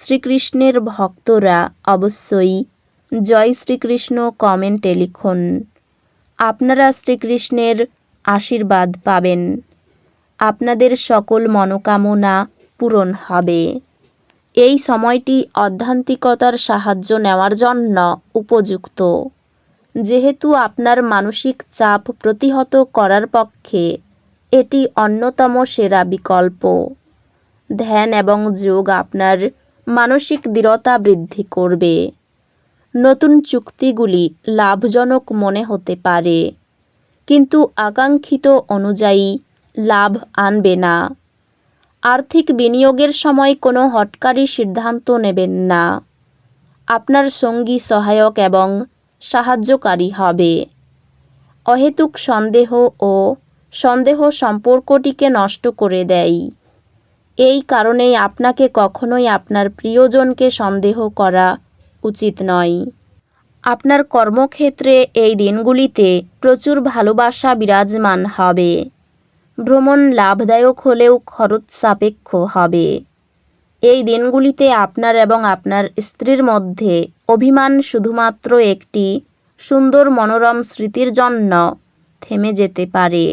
শ্রীকৃষ্ণের ভক্তরা অবশ্যই জয় শ্রীকৃষ্ণ কমেন্টে লিখুন। আপনারা শ্রীকৃষ্ণের আশীর্বাদ পাবেন। আপনাদের সকল মনোকামনা পূরণ হবে। এই সময়টি অধ্যান্তিকতার সাহায্য নেওয়ার জন্য উপযুক্ত। যেহেতু আপনার মানসিক চাপ প্রতিহত করার পক্ষে এটি অন্যতম সেরা বিকল্প। ধ্যান এবং যোগ আপনার মানসিক দৃঢ়তা বৃদ্ধি করবে। নতুন চুক্তিগুলি লাভজনক মনে হতে পারে, কিন্তু আকাঙ্ক্ষিত অনুযায়ী লাভ আনবে না। আর্থিক বিনিয়োগের সময় কোনো হটকারী সিদ্ধান্ত নেবেন না। আপনার সঙ্গী সহায়ক এবং সাহায্যকারী হবে। অহেতুক সন্দেহ ও সন্দেহ সম্পর্কটিকে নষ্ট করে দেয়। এই কারণেই আপনাকে কখনোই আপনার প্রিয়জনকে সন্দেহ করা উচিত নয়। আপনার কর্মক্ষেত্রে এই দিনগুলিতে প্রচুর ভালোবাসা বিরাজমান হবে। ভ্রমণ লাভদায়ক হলেও খরচ সাপেক্ষ হবে। এই দিনগুলিতে আপনার এবং আপনার স্ত্রীর মধ্যে অভিমান শুধুমাত্র একটি সুন্দর মনোরম স্মৃতির জন্য থেমে যেতে পারে।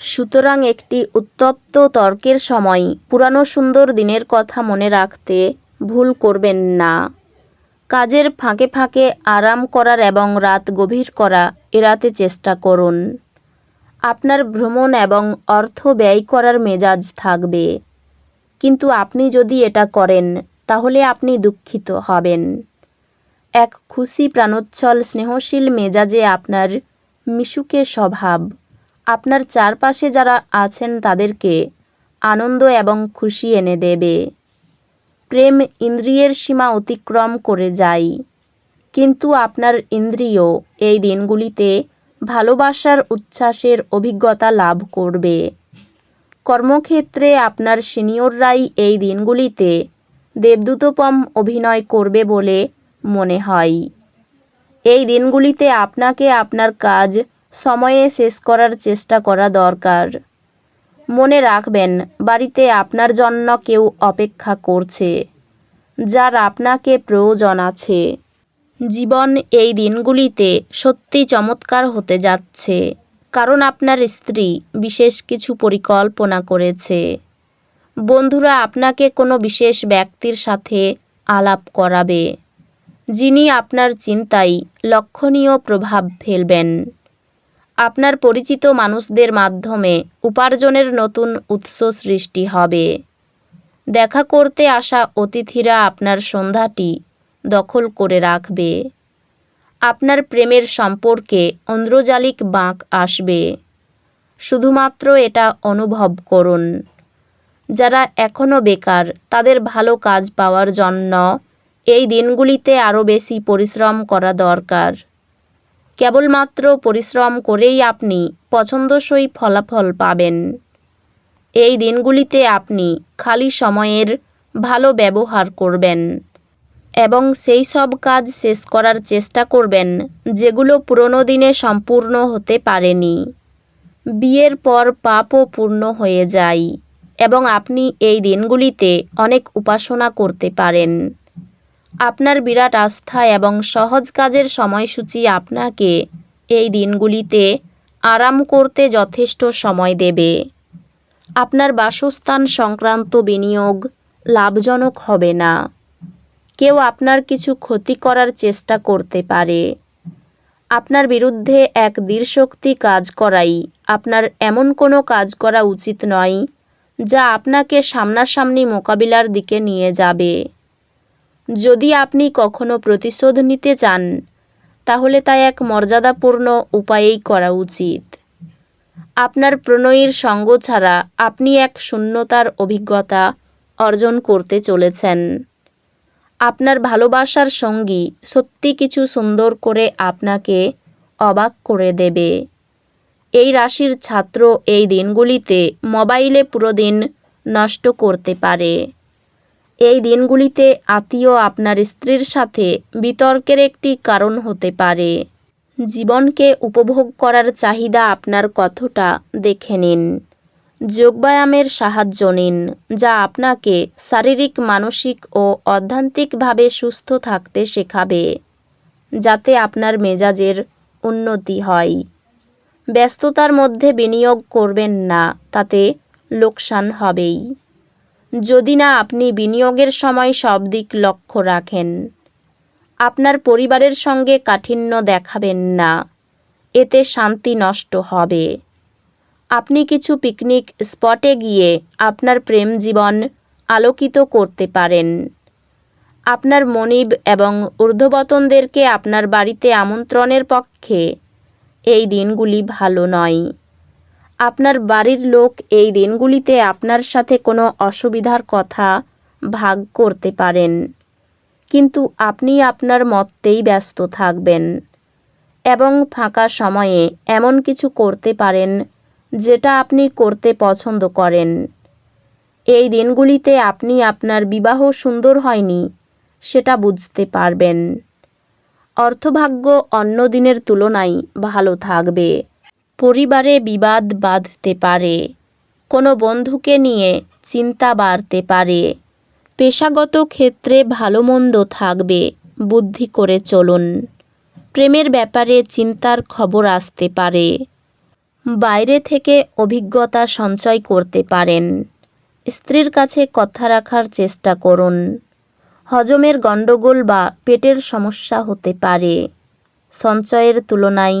সুতরাং একটি উত্তপ্ত তর্কের সময় পুরানো সুন্দর দিনের কথা মনে রাখতে ভুল করবেন না। কাজের ফাঁকে ফাঁকে আরাম করার এবং রাত গভীর করা এড়াতে চেষ্টা করুন। আপনার ভ্রমণ এবং অর্থ ব্যয় করার মেজাজ থাকবে। কিন্তু আপনি যদি এটা করেন, তাহলে আপনি দুঃখিত হবেন। এক খুশি প্রাণোচ্ছল স্নেহশীল মেজাজে আপনার মিশুকে স্বভাব আপনার চারপাশে যারা আছেন তাদেরকে আনন্দ এবং খুশি এনে দেবে। প্রেম ইন্দ্রিয়ের সীমা অতিক্রম করে যায়। কিন্তু আপনার ইন্দ্রিয় এই দিনগুলিতে ভালোবাসার উচ্ছ্বাসের অভিজ্ঞতা লাভ করবে। কর্মক্ষেত্রে আপনার সিনিয়ররাই এই দিনগুলিতে দেবদূতপম অভিনয় করবে বলে মনে হয়। এই দিনগুলিতে আপনাকে আপনার কাজ সময়ে শেষ করার চেষ্টা করা দরকার। মনে রাখবেন, বাড়িতে আপনার জন্য কেউ অপেক্ষা করছে, যার আপনাকে প্রয়োজন আছে। জীবন এই দিনগুলিতে সত্যি চমৎকার হতে যাচ্ছে, কারণ আপনার স্ত্রী বিশেষ কিছু পরিকল্পনা করেছে। বন্ধুরা আপনাকে কোনো বিশেষ ব্যক্তির সাথে আলাপ করাবে, যিনি আপনার চিন্তায় লক্ষণীয় প্রভাব ফেলবেন। আপনার পরিচিত মানুষদের মাধ্যমে উপার্জনের নতুন উৎস সৃষ্টি হবে। দেখা করতে আসা অতিথিরা আপনার সন্ধ্যাটি দখল করে রাখবে। আপনার প্রেমের সম্পর্কে অন্দ্রজালিক বাঁক আসবে। শুধুমাত্র এটা অনুভব করুন। যারা এখনও বেকার, তাদের ভালো কাজ পাওয়ার জন্য এই দিনগুলিতে আরও বেশি পরিশ্রম করা দরকার। কেবলমাত্র পরিশ্রম করেই আপনি পছন্দসই ফলাফল পাবেন। এই দিনগুলিতে আপনি খালি সময়ের ভালো ব্যবহার করবেন এবং সেই সব কাজ শেষ করার চেষ্টা করবেন যেগুলো পুরনো দিনে সম্পূর্ণ হতে পারেনি। বিয়ের পর পাপও পূর্ণ হয়ে যায় এবং আপনি এই দিনগুলিতে অনেক উপাসনা করতে পারেন। আপনার বিরাট আস্থা এবং সহজ কাজের সময়সূচি আপনাকে এই দিনগুলিতে আরাম করতে যথেষ্ট সময় দেবে। আপনার বাসস্থান সংক্রান্ত বিনিয়োগ লাভজনক হবে না। কেউ আপনার কিছু ক্ষতি করার চেষ্টা করতে পারে। আপনার বিরুদ্ধে এক দৃঢ়শক্তি কাজ করাই আপনার এমন কোনো কাজ করা উচিত নয়, যা আপনাকে সামনাসামনি মোকাবিলার দিকে নিয়ে যাবে। যদি আপনি কখনো প্রতিশোধ নিতে চান, তাহলে তা এক মর্যাদাপূর্ণ উপায়েই করা উচিত। আপনার প্রণয়ীর সঙ্গ ছাড়া আপনি এক শূন্যতার অভিজ্ঞতা অর্জন করতে চলেছেন। আপনার ভালোবাসার সঙ্গী সত্যি কিছু সুন্দর করে আপনাকে অবাক করে দেবে। এই রাশির ছাত্র এই দিনগুলিতে মোবাইলে পুরো দিন নষ্ট করতে পারে। এই দিনগুলিতে আত্মীয় আপনার স্ত্রীর সাথে বিতর্কের একটি কারণ হতে পারে। জীবনকে উপভোগ করার চাহিদা আপনার কতটা দেখে নিন। যোগব্যায়ামের সাহায্য নিন, যা আপনাকে শারীরিক, মানসিক ও অধ্যান্তিকভাবে সুস্থ থাকতে শেখাবে, যাতে আপনার মেজাজের উন্নতি হয়। ব্যস্ততার মধ্যে বিনিয়োগ করবেন না, তাতে লোকসান হবেই। যদি না আপনি বিনিয়োগের সময় সব দিক লক্ষ্য রাখেন। আপনার পরিবারের সঙ্গে কাঠিন্য দেখাবেন না। এতে শান্তি নষ্ট হবে। আপনি কিছু পিকনিক স্পটে গিয়ে আপনার প্রেম জীবন আলোকিত করতে পারেন। আপনার মনিব এবং ঊর্ধ্ববতনদেরকে আপনার বাড়িতে আমন্ত্রণের পক্ষে এই দিনগুলি ভালো নয়। আপনার বাড়ির লোক এই দিনগুলিতে আপনার সাথে কোনো অসুবিধার কথা ভাগ করতে পারেন। কিন্তু আপনি আপনার মতেই ব্যস্ত থাকবেন এবং ফাঁকা সময়ে এমন কিছু করতে পারেন যেটা আপনি করতে পছন্দ করেন। এই দিনগুলিতে আপনি আপনার বিবাহ সুন্দর হয়নি, সেটা বুঝতে পারবেন। অর্থভাগ্য অন্য দিনের তুলনায় ভালো থাকবে। পরিবারে বিবাদ বাঁধতে পারে, কোনো বন্ধুকে নিয়ে চিন্তা বাড়তে পারে, পেশাগত ক্ষেত্রে ভালো মন্দ থাকবে, বুদ্ধি করে চলুন। প্রেমের ব্যাপারে চিন্তার খবর আসতে পারে, বাইরে থেকে অভিজ্ঞতা সঞ্চয় করতে পারেন, স্ত্রীর কাছে কথা রাখার চেষ্টা করুন, হজমের গণ্ডগোল বা পেটের সমস্যা হতে পারে, সঞ্চয়ের তুলনায়